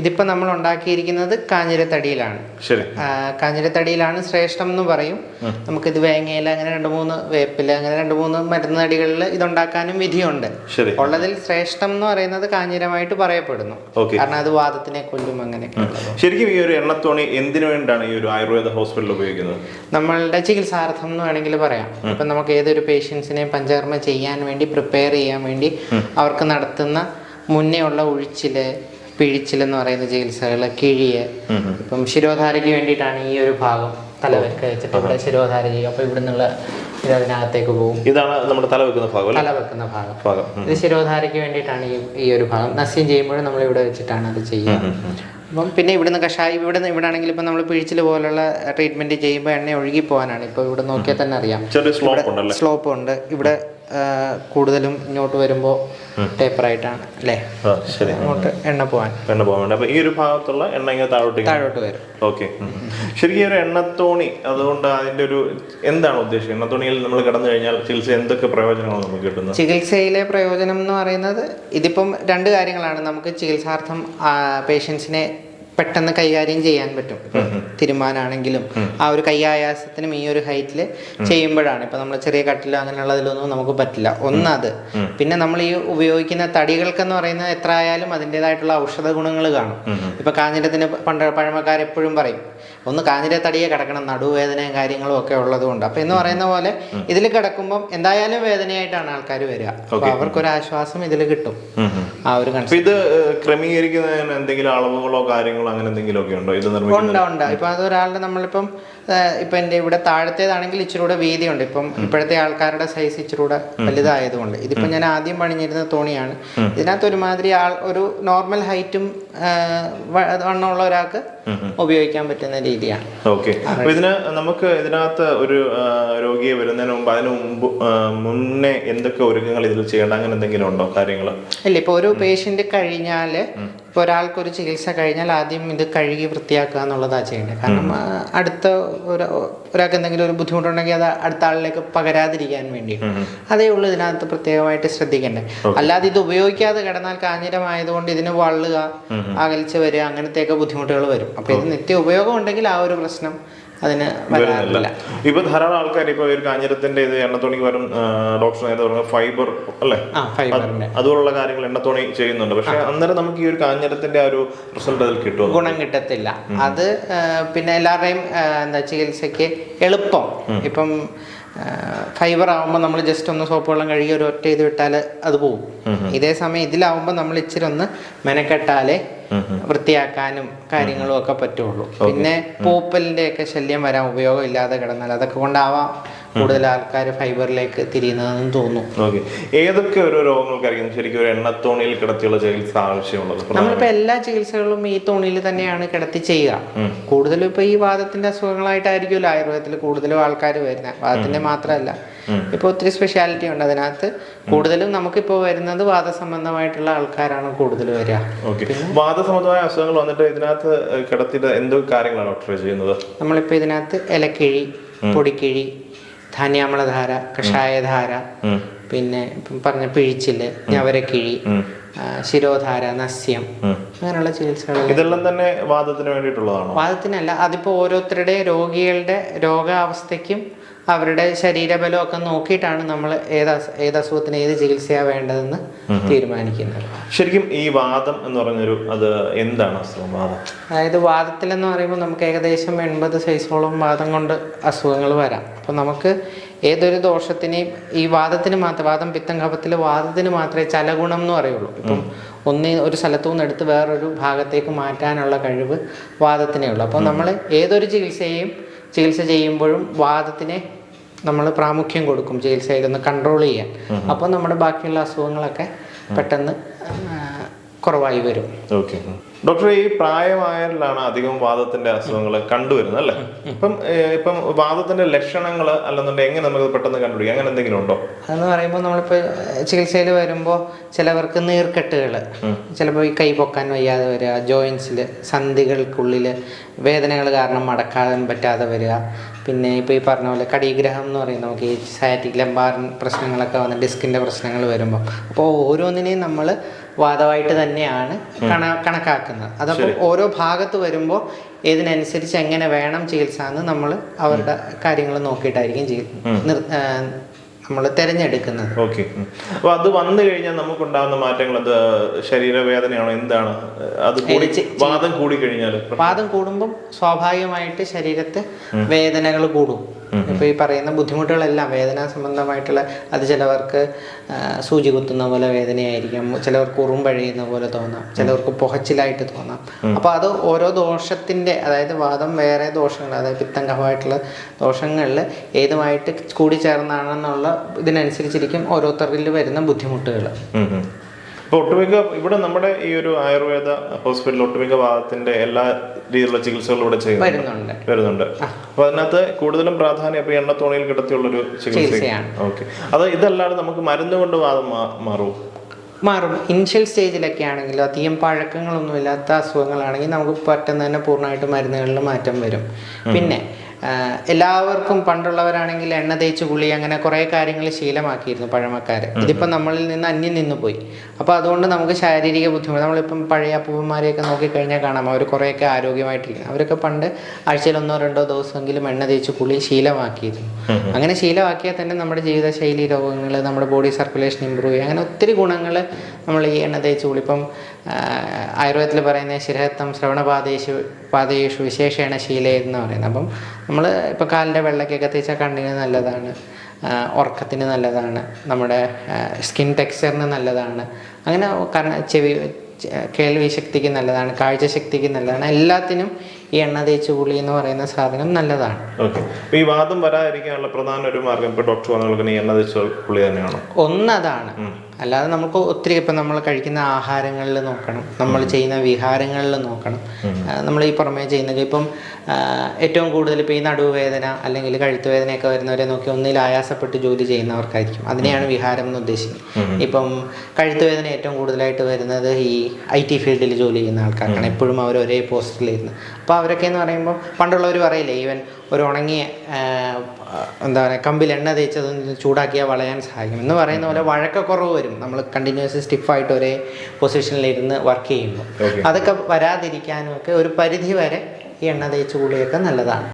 ഇതിപ്പോൾ നമ്മൾ ഉണ്ടാക്കിയിരിക്കുന്നത് കാഞ്ഞിരത്തടിയിലാണ്. കാഞ്ഞിരത്തടിയിലാണ് ശ്രേഷ്ഠം എന്ന് പറയും. നമുക്കിത് വേങ്ങയില അങ്ങനെ രണ്ട് മൂന്ന് വേപ്പില അങ്ങനെ രണ്ട് മൂന്ന് മരുന്ന് തടികളിൽ ഇതുണ്ടാക്കാനും വിധിയുണ്ട്. ശരി. ഉള്ളതിൽ ശ്രേഷ്ഠം എന്ന് പറയുന്നത് കാഞ്ഞിരമായിട്ട് പറയപ്പെടുന്നു. കാരണം അത് വാദത്തിനെ കൊല്ലും അങ്ങനെ ശരിക്കും ഈ ഒരു എണ്ണത്തോണി എന്തിനു വേണ്ടിയാണ് ഈ ഒരു ആയുർവേദ ഹോസ്പിറ്റലിൽ ഉപയോഗിക്കുന്നത്? നമ്മളുടെ ചികിത്സാർത്ഥം എന്ന് വേണമെങ്കിൽ പറയാം. ഇപ്പം നമുക്ക് ഏതൊരു പേഷ്യൻസിനെയും പഞ്ചകർമ്മ ചെയ്യാൻ വേണ്ടി പ്രിപ്പയർ ചെയ്യാൻ വേണ്ടി അവർക്ക് നടത്തുന്ന മുന്നേ ഉള്ള ഉഴിച്ചിൽ പിഴിച്ചിൽ എന്ന് പറയുന്ന ചികിത്സകൾ കിഴിയ്. ഇപ്പം ശിരോധാരയ്ക്ക് വേണ്ടിയിട്ടാണ് ഈ ഒരു ഭാഗം തലവെക്ക് വെച്ചിട്ട് ഇവിടെ ശിരോധാര ചെയ്യും അപ്പോൾ ഇവിടെ നിന്നുള്ള ഇത് അതിനകത്തേക്ക് പോകും. ഇതാണ് നമ്മുടെ തല വെക്കുന്ന ഭാഗം തലവെക്കുന്ന തല വെക്കുന്ന ഭാഗം. ഇത് ശിരോധാരയ്ക്ക് വേണ്ടിയിട്ടാണ് ഈ ഈ ഒരു ഭാഗം. നസ്യം ചെയ്യുമ്പോഴും നമ്മൾ ഇവിടെ വെച്ചിട്ടാണ് അത് ചെയ്യുക. അപ്പം പിന്നെ ഇവിടുന്ന് കഷായം ഇവിടുന്ന് ഇവിടെ ആണെങ്കിൽ ഇപ്പം നമ്മൾ പിഴിച്ചിൽ പോലുള്ള ട്രീറ്റ്മെന്റ് ചെയ്യുമ്പോൾ എണ്ണ ഒഴുകി പോകാനാണ് ഇപ്പോൾ ഇവിടെ നോക്കിയാൽ തന്നെ അറിയാം. സ്ലോപ്പ് ഉണ്ട്. ഇവിടെ കൂടുതലും ഇങ്ങോട്ട് വരുമ്പോൾ ടേപ്പറായിട്ടാണ് അല്ലേ? ശരി. അങ്ങോട്ട് എണ്ണ പോകാൻ എണ്ണ പോകാൻ വേണ്ടി. അപ്പൊ ഈ ഒരു ഭാഗത്തുള്ള എണ്ണ ഇങ്ങനെ താഴോട്ട് താഴോട്ട് വരും. ഓക്കെ. ശരിക്കും ഈ ഒരു എണ്ണത്തോണി അതുകൊണ്ട് അതിന്റെ ഒരു എന്താണ് ഉദ്ദേശിക്കുന്നത് എണ്ണത്തോണിയിൽ നമ്മൾ കടന്നു കഴിഞ്ഞാൽ ചികിത്സ എന്തൊക്കെ പ്രയോജനങ്ങളാണ് നമുക്ക് കിട്ടുന്നത്? ചികിത്സയിലെ പ്രയോജനം എന്ന് പറയുന്നത് ഇതിപ്പം രണ്ട് കാര്യങ്ങളാണ്. നമുക്ക് ചികിത്സാർത്ഥം പേഷ്യൻസിനെ പെട്ടെന്ന് കൈകാര്യം ചെയ്യാൻ പറ്റും. തിരുമാനാണെങ്കിലും ആ ഒരു കൈയായാസത്തിനും ഈ ഒരു ഹൈറ്റിൽ ചെയ്യുമ്പോഴാണ്. ഇപ്പം നമ്മൾ ചെറിയ കട്ടിലോ അങ്ങനെയുള്ളതിലൊന്നും നമുക്ക് പറ്റില്ല. ഒന്നത് പിന്നെ നമ്മൾ ഈ ഉപയോഗിക്കുന്ന തടികൾക്കെന്ന് പറയുന്നത് എത്ര ആയാലും അതിന്റെതായിട്ടുള്ള ഔഷധ ഗുണങ്ങൾ കാണും. ഇപ്പം കാഞ്ഞിരത്തിന് പണ്ട് പഴമക്കാർ എപ്പോഴും പറയും ഒന്ന് കാഞ്ഞിര തടിയെ കിടക്കണം. നടുവേദനയും കാര്യങ്ങളും ഒക്കെ ഉള്ളതുകൊണ്ട്. അപ്പം എന്ന് പറയുന്ന പോലെ ഇതിൽ കിടക്കുമ്പോൾ എന്തായാലും വേദനയായിട്ടാണ് ആൾക്കാർ വരിക. അപ്പോൾ അവർക്കൊരു ആശ്വാസം ഇതിൽ കിട്ടും. ആ ഒരു ഇത് ക്രമീകരിക്കുന്നതിന് എന്തെങ്കിലും അളവുകളോ കാര്യങ്ങളോ അങ്ങനെ എന്തെങ്കിലും ഒക്കെ ഉണ്ടോ? ഇത് ഉണ്ട് ഉണ്ട്. ഇപ്പം അത് ഒരാളുടെ നമ്മളിപ്പം ഇപ്പൊ എന്റെ ഇവിടെ താഴത്തേതാണെങ്കിൽ ഇച്ചിരി കൂടെ വീതിയുണ്ട്. ഇപ്പം ഇപ്പോഴത്തെ ആൾക്കാരുടെ സൈസ് ഇച്ചിരി കൂടെ വലുതായതുകൊണ്ട്. ഇതിപ്പോ ഞാൻ ആദ്യം പണിഞ്ഞിരുന്ന തോണിയാണ്. ഇതിനകത്ത് ഒരുമാതിരി ആൾ ഒരു നോർമൽ ഹൈറ്റും വണ്ണമുള്ള ഒരാൾക്ക് ഉപയോഗിക്കാൻ പറ്റുന്ന രീതിയാണ്. ഓക്കെ. ഇതിന് നമുക്ക് ഇതിനകത്ത് ഒരു രോഗിയെ വരുന്നതിന് മുമ്പ് അതിന് മുമ്പ് മുന്നേ എന്തൊക്കെ ഒരുക്കങ്ങൾ ഇതിൽ ചെയ്യേണ്ട? അങ്ങനെ എന്തെങ്കിലും ഉണ്ടോ കാര്യങ്ങൾ ഇല്ല ഇപ്പോൾ ഒരു പേഷ്യന്റ് കഴിഞ്ഞാൽ ഇപ്പോൾ ഒരാൾക്കൊരു ചികിത്സ കഴിഞ്ഞാൽ ആദ്യം ഇത് കഴുകി വൃത്തിയാക്കുക എന്നുള്ളതാണ് ചെയ്യേണ്ടത്. കാരണം അടുത്ത ഒരു ഒരാൾക്ക് എന്തെങ്കിലും ഒരു ബുദ്ധിമുട്ടുണ്ടെങ്കിൽ അത് അടുത്ത ആളിലേക്ക് പകരാതിരിക്കാൻ വേണ്ടി അതേ ഉള്ളൂ ഇതിനകത്ത് പ്രത്യേകമായിട്ട് ശ്രദ്ധിക്കേണ്ടത്. അല്ലാതെ ഇത് ഉപയോഗിക്കാതെ കിടന്നാൽ കാഞ്ഞിരമായതുകൊണ്ട് ഇതിന് വള്ളുക അകൽച്ച വരിക അങ്ങനത്തെയൊക്കെ ബുദ്ധിമുട്ടുകൾ വരും. അപ്പോൾ ഇത് നിത്യ ഉപയോഗം ഉണ്ടെങ്കിൽ ആ ഒരു പ്രശ്നം അതിന് വരാറില്ല. ഇപ്പൊ ധാരാളം ആൾക്കാർ ഇപ്പൊ ഒരു കാഞ്ഞിരത്തിന്റെ ഇത് എണ്ണത്തോണിക്ക് വരും ഡോക്ടർ നേരത്തെ പറഞ്ഞ ഫൈബർ അല്ലേ? അതുപോലുള്ള കാര്യങ്ങൾ എണ്ണത്തോണി ചെയ്യുന്നുണ്ട്. പക്ഷെ അന്നേരം നമുക്ക് ഈ ഒരു കാഞ്ഞിരത്തിന്റെ ആ ഒരു റിസൾട്ട് അതിൽ കിട്ടും ഗുണം കിട്ടത്തില്ല. അത് പിന്നെ എല്ലാവരുടെയും എന്താ ചികിത്സയ്ക്ക് എളുപ്പം. ഇപ്പം ഫൈബർ ആവുമ്പോൾ നമ്മൾ ജസ്റ്റ് ഒന്ന് സോപ്പ് വെള്ളം കഴുകി ഒരു ഒറ്റ ഇത് വിട്ടാൽ അത് പോകും ഇതേ സമയം ഇതിലാവുമ്പോൾ നമ്മൾ ഇച്ചിരി ഒന്ന് മെനക്കെട്ടാലേ വൃത്തിയാക്കാനും കാര്യങ്ങളും ഒക്കെ പറ്റുള്ളൂ. പിന്നെ പൂപ്പലിന്റെ ഒക്കെ ശല്യം വരാൻ ഉപയോഗം ഇല്ലാതെ കിടന്നാൽ അതൊക്കെ കൊണ്ടാവാം കൂടുതൽ ആൾക്കാർ ഫൈബറിലേക്ക് തിരിയുന്നതെന്ന് തോന്നുന്നു. ഓക്കെ. ഏതൊക്കെ ഒരു രോഗങ്ങൾക്കായിരിക്കും ശരിക്കും ഒരു എണ്ണത്തോണിയിൽ കിടത്തിയുള്ള ചികിത്സ ആവശ്യമുള്ളത്? നമ്മളിപ്പോ എല്ലാ ചികിത്സകളും ഈ തോണിയിൽ തന്നെയാണ് കിടത്തി ചെയ്യുക. കൂടുതലും ഇപ്പൊ ഈ വാദത്തിന്റെ അസുഖങ്ങളായിട്ടായിരിക്കുമല്ലോ ആയുർവേദത്തിൽ കൂടുതലും ആൾക്കാർ വരുന്നത്. വാദത്തിന്റെ മാത്രമല്ല. ഇപ്പൊ ഒത്തിരി സ്പെഷ്യാലിറ്റി ഉണ്ട് അതിനകത്ത്. കൂടുതലും നമുക്കിപ്പോൾ വരുന്നത് വാദസംബന്ധമായിട്ടുള്ള ആൾക്കാരാണ് കൂടുതൽ വരിക. ഓക്കെ വാദസംബന്ധമായ അസുഖങ്ങൾ വന്നിട്ട് ഇതിനകത്ത് കിടത്തിയിട്ട് എന്തൊക്കെ കാര്യങ്ങളാണ് ഡോക്ടർ ചെയ്യുന്നത്? നമ്മളിപ്പോൾ ഇതിനകത്ത് ഇലക്കിഴി പൊടിക്കിഴി ധാന്യാമളധാര കഷായധാര പിന്നെ പറഞ്ഞ പിഴിച്ചിൽ ഞവരക്കിഴി ശിരോധാര നസ്യം. അങ്ങനെയുള്ള ചികിത്സകൾ. ഇതെല്ലാം തന്നെ വാദത്തിന് വേണ്ടിയിട്ടുള്ളതാണ്? വാദത്തിനല്ല അതിപ്പോൾ ഓരോരുത്തരുടെ രോഗികളുടെ രോഗാവസ്ഥയ്ക്കും അവരുടെ ശരീരബലം ഒക്കെ നോക്കിയിട്ടാണ് നമ്മൾ ഏത് ഏത് അസുഖത്തിന് ഏത് ചികിത്സയാണ് വേണ്ടതെന്ന് തീരുമാനിക്കുന്നത്. ശരിക്കും ഈ വാദം എന്ന് പറഞ്ഞൊരു അത് എന്താണ് അസുഖം വാദം? അതായത് വാദത്തിലെന്ന് പറയുമ്പോൾ നമുക്ക് ഏകദേശം എൺപത് സൈസോളം വാദം കൊണ്ട് അസുഖങ്ങൾ വരാം. അപ്പോൾ നമുക്ക് ഏതൊരു ദോഷത്തിനെയും ഈ വാദത്തിന് മാത്രം വാദം പിത്തം കഫത്തിൽ വാദത്തിന് മാത്രമേ ചലഗുണം എന്ന് പറയുള്ളൂ. ഇപ്പം ഒന്ന് ഒരു സ്ഥലത്തു നിന്ന് എടുത്ത് വേറൊരു ഭാഗത്തേക്ക് മാറ്റാനുള്ള കഴിവ് വാദത്തിനേ ഉള്ളൂ. അപ്പോൾ നമ്മൾ ഏതൊരു ചികിത്സയെയും ചികിത്സ ചെയ്യുമ്പോഴും വാദത്തിനെ നമ്മൾ പ്രാമുഖ്യം കൊടുക്കും ചികിത്സയിൽ ഒന്ന് കൺട്രോൾ ചെയ്യാൻ. അപ്പോൾ നമ്മുടെ ബാക്കിയുള്ള അസുഖങ്ങളൊക്കെ പെട്ടെന്ന് കുറവായി വരും. ഓക്കെ ഡോക്ടർ ഈ പ്രായമായവരിലാണ് അധികം വാദത്തിന്റെ അസുഖങ്ങൾ കണ്ടുവരുന്നത് അല്ലേ? ഇപ്പം ഇപ്പം വാദത്തിന്റെ ലക്ഷണങ്ങൾ അല്ലെന്നുണ്ടെങ്കിൽ എങ്ങനെ നമുക്ക് പെട്ടെന്ന് കണ്ടുപിടിക്കാം? അങ്ങനെ എന്തെങ്കിലും ഉണ്ടോ? അതെന്ന് പറയുമ്പോൾ നമ്മളിപ്പോൾ ചികിത്സയിൽ വരുമ്പോൾ ചിലവർക്ക് നീർക്കെട്ടുകൾ ചിലപ്പോൾ ഈ കൈ പൊക്കാൻ വയ്യാതെ വരിക ജോയിൻസിൽ സന്ധികൾക്കുള്ളിൽ വേദനകൾ കാരണം മടക്കാതെ പറ്റാതെ വരിക. പിന്നെ ഇപ്പോൾ ഈ പറഞ്ഞ പോലെ കടീഗ്രഹം എന്ന് പറയും നമുക്ക് ഈ സയാറ്റിക് ലംബാർ പ്രശ്നങ്ങളൊക്കെ വന്ന് ഡിസ്കിന്റെ പ്രശ്നങ്ങൾ വരുമ്പോൾ അപ്പോൾ ഓരോന്നിനെയും നമ്മൾ വാദമായിട്ട് തന്നെയാണ് കണ കണക്കാക്കുന്നത്. അതപ്പോൾ ഓരോ ഭാഗത്ത് വരുമ്പോൾ ഇതിനനുസരിച്ച് എങ്ങനെ വേണം ചികിത്സ എന്ന് നമ്മൾ അവരുടെ കാര്യങ്ങൾ നോക്കിയിട്ടായിരിക്കും നമ്മൾ തിരഞ്ഞെടുക്കുന്നത്. ഓക്കെ അപ്പൊ അത് വന്നു കഴിഞ്ഞാൽ നമുക്ക് ഉണ്ടാകുന്ന മാറ്റങ്ങൾ അത് ശരീരവേദനയാണോ എന്താണ്? അത് കൂടി വാദം കൂടി കഴിഞ്ഞാൽ വാദം കൂടുമ്പം സ്വാഭാവികമായിട്ട് ശരീരത്ത് വേദനകൾ കൂടും. ഇപ്പൊ ഈ പറയുന്ന ബുദ്ധിമുട്ടുകളെല്ലാം വേദന സംബന്ധമായിട്ടുള്ള അത് ചിലവർക്ക് സൂചി കുത്തുന്ന പോലെ വേദനയായിരിക്കും. ചിലവർക്ക് ഉറുമ്പഴിയുന്ന പോലെ തോന്നാം. ചിലവർക്ക് പുഹച്ചിലായിട്ട് തോന്നാം. അപ്പോൾ അത് ഓരോ ദോഷത്തിന്റെ അതായത് വാദം വേറെ ദോഷങ്ങൾ അതായത് പിത്തം കഫമായിട്ടുള്ള ദോഷങ്ങളിൽ ഏതുമായിട്ട് കൂടിച്ചേർന്നാണെന്നുള്ള ഇതിനനുസരിച്ചിരിക്കും ഓരോരുത്തരിൽ വരുന്ന ബുദ്ധിമുട്ടുകൾ. ഇപ്പോൾ ഒട്ടുമിക്ക ഇവിടെ നമ്മുടെ ഈ ഒരു ആയുർവേദ ഹോസ്പിറ്റൽ ഒട്ടുമിക്ക ഭാഗത്തിന്റെ എല്ലാ രീതിയിലുള്ള ചികിത്സകളും ഇവിടെ ചെയ്യുന്നുണ്ട്. വരുന്നുണ്ട്. അപ്പൊ അതിനകത്ത് കൂടുതലും പ്രാധാന്യം ഇപ്പൊ എണ്ണത്തോണിയിൽ കിടത്തിയുള്ളൊരു ഒരു ചികിത്സയാണ്. ഓക്കെ. അത് ഇതല്ലാതെ നമുക്ക് മരുന്ന് കൊണ്ട് വാദം മാ- മാറുമോ മാറും. ഇനിഷ്യൽ സ്റ്റേജിലൊക്കെ ആണെങ്കിലും അധികം പഴക്കങ്ങളൊന്നും ഇല്ലാത്ത അസുഖങ്ങളാണെങ്കിൽ നമുക്ക് പെട്ടെന്ന് തന്നെ പൂർണമായിട്ട് മരുന്നുകളിൽ മാറ്റം വരും. പിന്നെ എല്ലാവർക്കും പണ്ടുള്ളവരാണെങ്കിൽ എണ്ണ തേച്ച് കുളി അങ്ങനെ കുറേ കാര്യങ്ങൾ ശീലമാക്കിയിരുന്നു പഴമക്കാർ ഇതിപ്പോൾ നമ്മളിൽ നിന്ന് അന്യം നിന്ന് പോയി. അപ്പോൾ അതുകൊണ്ട് നമുക്ക് ശാരീരിക ബുദ്ധിമുട്ട് നമ്മളിപ്പം പഴയ അപ്പൂപ്പന്മാരെയൊക്കെ നോക്കിക്കഴിഞ്ഞാൽ കാണാം അവർ കുറേയൊക്കെ ആരോഗ്യമായിട്ടിരിക്കുന്നു. അവരൊക്കെ പണ്ട് ആഴ്ചയിൽ ഒന്നോ രണ്ടോ ദിവസമെങ്കിലും എണ്ണ തേച്ച് കുളി ശീലമാക്കിയിരുന്നു. അങ്ങനെ ശീലമാക്കിയാൽ തന്നെ നമ്മുടെ ജീവിതശൈലി രോഗങ്ങൾ നമ്മുടെ ബോഡി സർക്കുലേഷൻ ഇമ്പ്രൂവ് ചെയ്യുക അങ്ങനെ ഒത്തിരി ഗുണങ്ങൾ നമ്മൾ ഈ എണ്ണ തേച്ച് കുളി ഇപ്പം ആയുർവേദത്തിൽ പറയുന്ന ശിരഹത്വം ശ്രവണപാതേഷു പാതയേഷു വിശേഷേണ ശീല എന്ന് പറയുന്നത്. അപ്പം നമ്മൾ ഇപ്പോൾ കാലിന്റെ വെള്ളക്കൊക്കെ തേച്ചാൽ കണ്ണിന് നല്ലതാണ് ഉറക്കത്തിന് നല്ലതാണ് നമ്മുടെ സ്കിൻ ടെക്സ്ചറിന് നല്ലതാണ്. അങ്ങനെ കാരണം ചെവി കേൾവി ശക്തിക്ക് നല്ലതാണ് കാഴ്ചശക്തിക്ക് നല്ലതാണ്. എല്ലാത്തിനും ഈ എണ്ണ തേച്ച് പുളി എന്ന് പറയുന്ന സാധനം നല്ലതാണ്. ഓക്കെ. ഈ വാദം വരാതിരിക്കാനുള്ള പ്രധാന ഒരു മാർഗം ഇപ്പോൾ ഡോക്ടർ പറഞ്ഞ ഈ എണ്ണ തേച്ച് പുളി തന്നെയാണ്. ഒന്നതാണ് അല്ലാതെ നമുക്ക് ഒത്തിരി ഇപ്പം നമ്മൾ കഴിക്കുന്ന ആഹാരങ്ങളിൽ നോക്കണം. നമ്മൾ ചെയ്യുന്ന വിഹാരങ്ങളിൽ നോക്കണം. നമ്മൾ ഈ പുറമേ ചെയ്യുന്നത് ഇപ്പം ഏറ്റവും കൂടുതൽ ഇപ്പോൾ ഈ നടുവേദന അല്ലെങ്കിൽ കഴുത്ത് വേദനയൊക്കെ വരുന്നവരെ നോക്കി ഒന്നിൽ ആയാസപ്പെട്ട് ജോലി ചെയ്യുന്നവർക്കായിരിക്കും. അതിനെയാണ് വിഹാരം എന്ന് ഉദ്ദേശിക്കുന്നത്. ഇപ്പം കഴുത്ത് വേദന ഏറ്റവും കൂടുതലായിട്ട് വരുന്നത് ഈ ഐ ടി ഫീൽഡിൽ ജോലി ചെയ്യുന്ന ആൾക്കാർക്കാണ്. എപ്പോഴും അവർ ഒരേ പോസ്റ്റിലിരുന്ന്. അപ്പോൾ അവരൊക്കെ എന്ന് പറയുമ്പോൾ പണ്ടുള്ളവർ പറയില്ലേ ഈവൻ ഒരു ഉണങ്ങിയ എന്താ പറയുക കമ്പിൽ എണ്ണ തേച്ചതൊന്ന് ചൂടാക്കിയാൽ വളയാൻ സഹായിക്കും. എന്ന് പറയുന്ന പോലെ വഴക്കക്കുറവ് വരും. നമ്മൾ കണ്ടിന്യൂസ് സ്റ്റിഫായിട്ട് ഒരേ പൊസിഷനിലിരുന്ന് വർക്ക് ചെയ്യുമ്പോൾ. അതൊക്കെ വരാതിരിക്കാനും ഒക്കെ ഒരു പരിധി വരെ ഈ എണ്ണ തേച്ച് കൂടിയൊക്കെ നല്ലതാണ്.